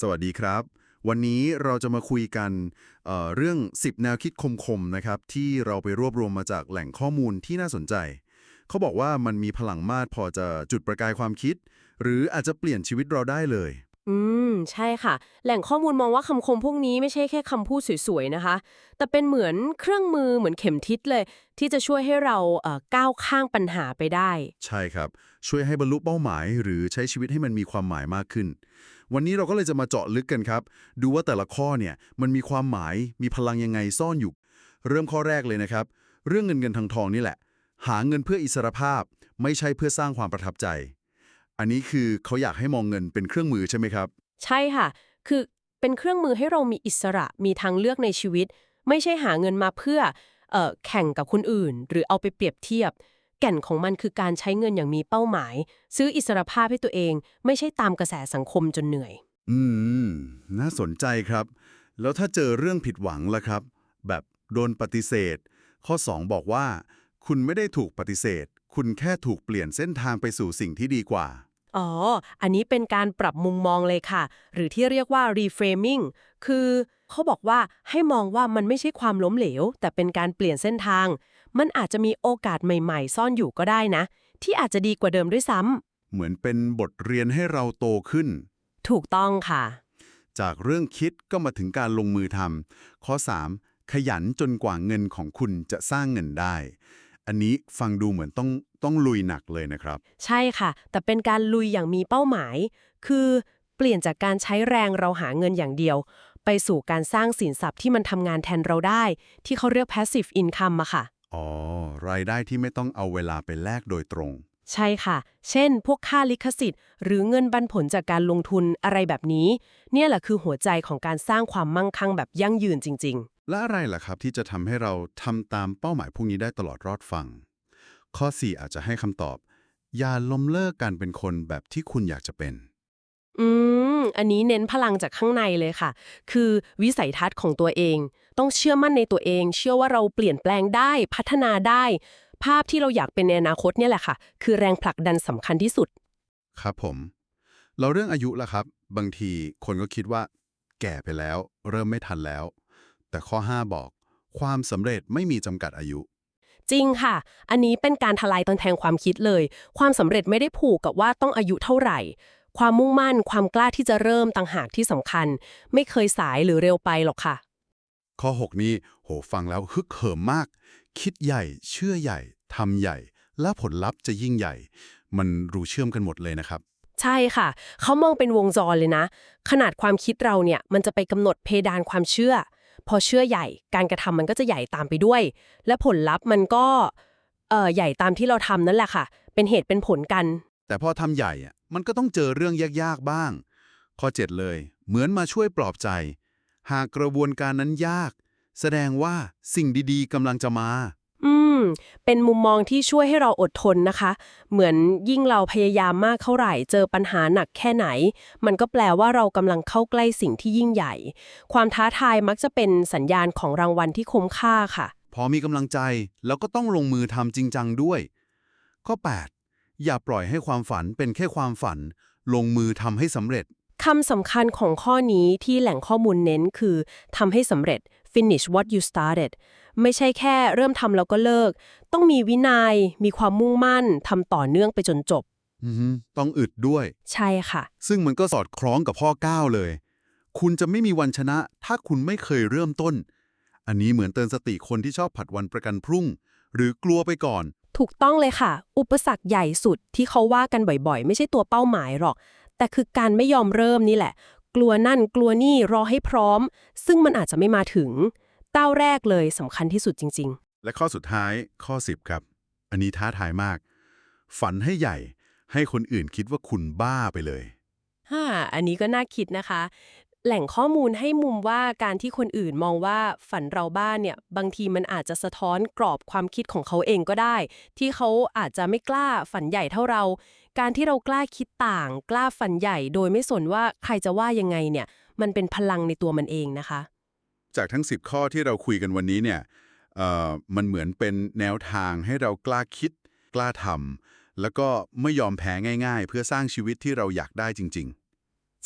สวัสดีครับ วันนี้เราจะมาคุยกันเอ่อเรื่อง 10 แนวคิดคมๆนะครับ ที่เราไปรวบรวมมาจากแหล่งข้อมูลที่น่าสนใจ เขาบอกว่ามันมีพลังมากพอจะจุดประกายความคิด หรืออาจจะเปลี่ยนชีวิตเราได้เลย อืม ใช่ค่ะ แหล่งข้อมูลมองว่าคำคมพวกนี้ไม่ใช่แค่คำพูดสวยๆนะคะ แต่เป็นเหมือนเครื่องมือเหมือนเข็มทิศเลย ที่จะช่วยให้เราเอ่อก้าวข้างปัญหาไปได้ ใช่ครับ ช่วยให้บรรลุเป้าหมาย หรือใช้ชีวิตให้มันมีความหมายมากขึ้น วันนี้เราก็เลยจะมาเจาะลึกกันครับ ดูว่าแต่ละข้อเนี่ยมันมีความหมายมีพลังยังไงซ่อนอยู่ เริ่มข้อแรกเลยนะครับ เรื่องเงินเงินทองทองนี่แหละ หาเงินเพื่ออิสรภาพ ไม่ใช่เพื่อสร้างความประทับใจ อันนี้คือเขาอยากให้มองเงินเป็นเครื่องมือใช่ไหมครับ ใช่ค่ะ คือเป็นเครื่องมือให้เรามีอิสระมีทางเลือกในชีวิต ไม่ใช่หาเงินมาเพื่อเอ่อแข่งกับคนอื่น หรือเอาไปเปรียบเทียบ แก่นของมันคือการใช้เงินอย่างมีเป้าหมาย ซื้ออิสรภาพให้ตัวเอง ไม่ใช่ตามกระแสสังคมจนเหนื่อย อืม น่าสนใจครับ แล้วถ้าเจอเรื่องผิดหวังล่ะครับ แบบโดนปฏิเสธ ข้อ 2 บอกว่า คุณไม่ได้ถูกปฏิเสธ คุณแค่ถูกเปลี่ยนเส้นทางไปสู่สิ่งที่ดีกว่า อ๋อ อันนี้เป็นการปรับมุมมองเลยค่ะ หรือที่เรียกว่า reframing คือเขาบอกว่าให้มองว่ามันไม่ใช่ความล้มเหลว แต่เป็นการเปลี่ยนเส้นทาง มันอาจจะมีโอกาสใหม่ๆ ซ่อนอยู่ก็ได้นะ ที่อาจจะดีกว่าเดิมด้วยซ้ำเหมือนเป็นบทเรียนให้เราโตขึ้น ถูกต้องค่ะ จากเรื่องคิดก็มาถึงการลงมือทำข้อ 3 ขยันจนกว่าเงินของคุณจะสร้างเงินได้ อันนี้ฟังดูเหมือนต้อง ต้องลุยหนักเลยนะครับ ใช่ค่ะ แต่เป็นการลุยอย่างมีเป้าหมาย คือเปลี่ยนจากการใช้แรงเราหาเงินอย่างเดียว ไปสู่การสร้างสินทรัพย์ที่มันทำงานแทนเราได้ ที่เขาเรียก passive income อะค่ะ อ๋อ รายได้ที่ไม่ต้องเอาเวลาไปแลกโดยตรง ใช่ค่ะ เช่น พวกค่าลิขสิทธิ์ หรือเงินปันผลจากการลงทุนอะไรแบบนี้ เนี่ยแหละคือหัวใจของการสร้างความมั่งคั่งแบบยั่งยืนจริงและอะไรล่ะครับที่จะทำให้เราทำตามเป้าหมายพวกนี้ได้ตลอดรอดฟัง ข้อ 4 อาจจะให้คำตอบ อย่าล้มเลิกการเป็นคนแบบที่คุณอยากจะเป็นๆอืม อันนี้เน้นพลังจากข้างในเลยค่ะ คือวิสัยทัศน์ของตัวเอง ต้องเชื่อมั่นในตัวเอง เชื่อว่าเราเปลี่ยนแปลงได้ พัฒนาได้ ภาพที่เราอยากเป็นในอนาคตเนี่ยแหละค่ะ คือแรงผลักดันสำคัญที่สุด ครับผม เราเรื่องอายุล่ะครับ บางทีคนก็คิดว่า แก่ไปแล้ว เริ่มไม่ทันแล้ว แต่ข้อ 5 บอก ความสำเร็จไม่มีจำกัดอายุ จริงค่ะ อันนี้เป็นการทลายตันแทงความคิดเลย ความสำเร็จไม่ได้ผูกกับว่าต้องอายุเท่าไหร่ ความมุ่งมั่น ความกล้าที่จะเริ่มต่างหากที่สำคัญ ไม่เคยสายหรือเร็วไปหรอกค่ะ ข้อ 6 นี้ โหฟังแล้วฮึกเหิมมาก คิดใหญ่ เชื่อใหญ่ทำใหญ่ และผลลัพธ์จะยิ่งใหญ่ มันรู้เชื่อมกันหมดเลยนะครับใช่ค่ะ เขามองเป็นวงจรเลยนะ ขนาดความคิดเราเนี่ย มันจะไปกำหนดเพดานความเชื่อ พอเชื่อใหญ่การกระทำมันก็จะใหญ่ตามไปด้วย และผลลัพธ์มันก็เอ่อใหญ่ตามที่เราทำนั่นแหละค่ะ เป็นเหตุเป็นผลกัน แต่พอทำใหญ่อะมันก็ต้องเจอเรื่องยากๆบ้าง ข้อ 7 เลย เหมือนมาช่วยปลอบใจ หากกระบวนการนั้นยาก แสดงว่าสิ่งดีๆกำลังจะมา ม เป็นมุมมองที่ช่วยให้เราอดทนนะคะ เหมือนยิ่งเราพยายามมากเท่าไหร่ เจอปัญหาหนักแค่ไหน มันก็แปลว่าเรากำลังเข้าใกล้สิ่งที่ยิ่งใหญ่ ความท้าทายมักจะเป็นสัญญาณของรางวัลที่คุ้มค่าค่ะ พอมีกำลังใจแล้วก็ต้องลงมือทำจริงจังด้วย ข้อ 8 อย่าปล่อยให้ความฝันเป็นแค่ความฝัน ลงมือทำให้สำเร็จคำสำคัญของข้อนี้ที่แหล่งข้อมูลเน้นคือทำให้สำเร็จ finish what you started ไม่ใช่แค่เริ่มทำแล้วก็เลิก ต้องมีวินัย มีความมุ่งมั่นทำต่อเนื่องไปจนจบอือฮึต้องอึดด้วย ใช่ค่ะ ซึ่งมันก็สอดคล้องกับข้อ 9 เลย คุณจะไม่มีวันชนะ ถ้าคุณไม่เคยเริ่มต้น อันนี้เหมือนเตือนสติคนที่ชอบผัดวันประกันพรุ่ง หรือกลัวไปก่อน ถูกต้องเลยค่ะ อุปสรรคใหญ่สุดที่เขาว่ากันบ่อยๆ ไม่ใช่ตัวเป้าหมายหรอก แต่คือการไม่ยอมเริ่มนี่แหละ กลัวนั่นกลัวนี่รอให้พร้อม ซึ่งมันอาจจะไม่มาถึงก้าวแรกเลยสำคัญที่สุดจริง ๆ และข้อสุดท้ายข้อ 10 ครับ อันนี้ท้าทายมาก ฝันให้ใหญ่ ให้คนอื่นคิดว่าคุณบ้าไปเลยฮ่าอันนี้ก็น่าคิดนะคะ แหล่งข้อมูลให้มุมว่าการที่คนอื่นมองว่าฝันเราบ้านเนี่ย บางทีมันอาจจะสะท้อนกรอบความคิดของเขาเองก็ได้ ที่เขาอาจจะไม่กล้าฝันใหญ่เท่าเรา การที่เรากล้าคิดต่าง กล้าฝันใหญ่ โดยไม่สนว่าใครจะว่ายังไงเนี่ย มันเป็นพลังในตัวมันเองนะคะ จากทั้ง 10 ข้อที่เราคุยกันวันนี้เนี่ยเอ่อมันเหมือนเป็นแนวทางให้เรากล้าคิด กล้าทำแล้วก็ไม่ยอมแพ้ง่าย ๆ เพื่อสร้างชีวิตที่เราอยากได้จริง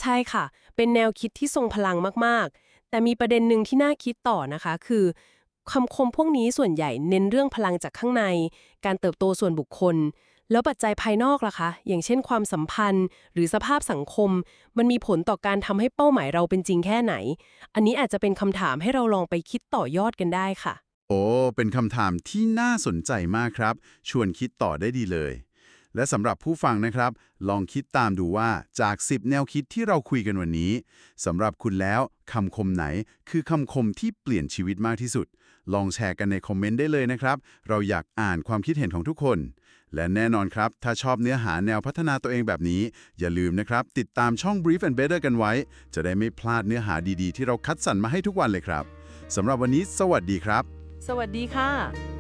ใช่ค่ะ เป็นแนวคิดที่ทรงพลังมากๆ แต่มีประเด็นหนึ่งที่น่าคิดต่อนะคะ คือคำคมพวกนี้ส่วนใหญ่เน้นเรื่องพลังจากข้างใน การเติบโตส่วนบุคคล แล้วปัจจัยภายนอกล่ะคะ อย่างเช่นความสัมพันธ์ หรือสภาพสังคม มันมีผลต่อการทำให้เป้าหมายเราเป็นจริงแค่ไหน อันนี้อาจจะเป็นคำถามให้เราลองไปคิดต่อยอดกันได้ค่ะ โอ้ เป็นคำถามที่น่าสนใจมากครับ ชวนคิดต่อได้ดีเลย และสำหรับผู้ฟังนะครับ ลองคิดตามดูว่าจาก 10 แนวคิดที่เราคุยกันวันนี้สำหรับคุณแล้วคำคมไหนคือคำคมที่เปลี่ยนชีวิตมากที่สุด ลองแชร์กันในคอมเมนต์ได้เลยนะครับ เราอยากอ่านความคิดเห็นของทุกคน และแน่นอนครับ ถ้าชอบเนื้อหาแนวพัฒนาตัวเองแบบนี้ อย่าลืมนะครับ ติดตามช่อง Brief and Better กันไว้ จะได้ไม่พลาดเนื้อหาดีๆ ที่เราคัดสรรมาให้ทุกวันเลยครับสำหรับวันนี้ สวัสดีครับ สวัสดีค่ะ